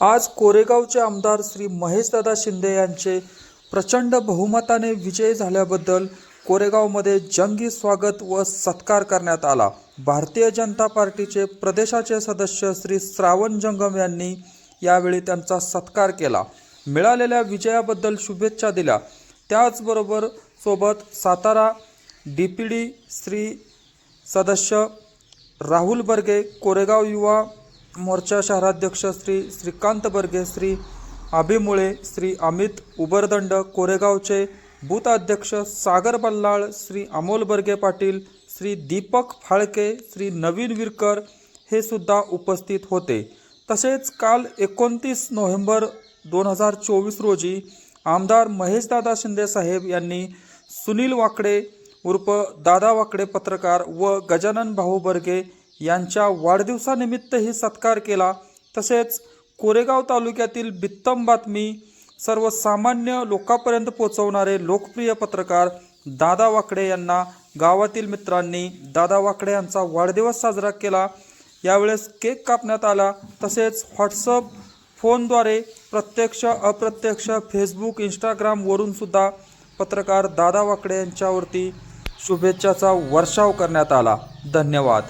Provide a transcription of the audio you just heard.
आज कोरेगावचे आमदार श्री महेशदादा शिंदे यांचे प्रचंड बहुमताने विजय झाल्याबद्दल कोरेगावमध्ये जंगी स्वागत व सत्कार करण्यात आला. भारतीय जनता पार्टीचे प्रदेशाचे सदस्य श्री श्रावण जंगम यांनी यावेळी त्यांचा सत्कार केला. मिळालेल्या विजयाबद्दल शुभेच्छा दिल्या. त्याचबरोबर सोबत Satara D P D Shri सदस्य राहुल बर्गे कोरेगाव युवा मोर्चा शहराध्यक्ष श्री श्रीकांत बर्गे श्री अभिमुळे श्री अमित उबरदंड कोरेगावचे बूथाध्यक्ष सागर बल्लाळ श्री अमोल बर्गे पाटील श्री दीपक फाळके श्री नवीन विरकर हे सुद्धा उपस्थित होते. तसेच काल एकोणतीस नोव्हेंबर दोन हजार चोवीस रोजी आमदार महेशदादा शिंदेसाहेब यांनी सुनील वाकडे उर्फ दादा वाकडे पत्रकार व गजानन भाऊ बर्गे यांच्या वाढदिवसानिमित्तही सत्कार केला. तसेच कोरेगाव तालुक्यातील बित्तम बातमी सर्वसामान्य लोकांपर्यंत पोहोचवणारे लोकप्रिय पत्रकार दादा वाकडे यांना गावातील मित्रांनी दादा वाकडे यांचा वाढदिवस साजरा केला. यावेळेस केक कापण्यात आला. तसेच व्हॉट्सअप फोनद्वारे प्रत्यक्ष अप्रत्यक्ष फेसबुक इंस्टाग्रामवरून सुद्धा पत्रकार दादा वाकडे यांच्यावरती शुभेच्छाचा वर्षाव करण्यात आला. धन्यवाद.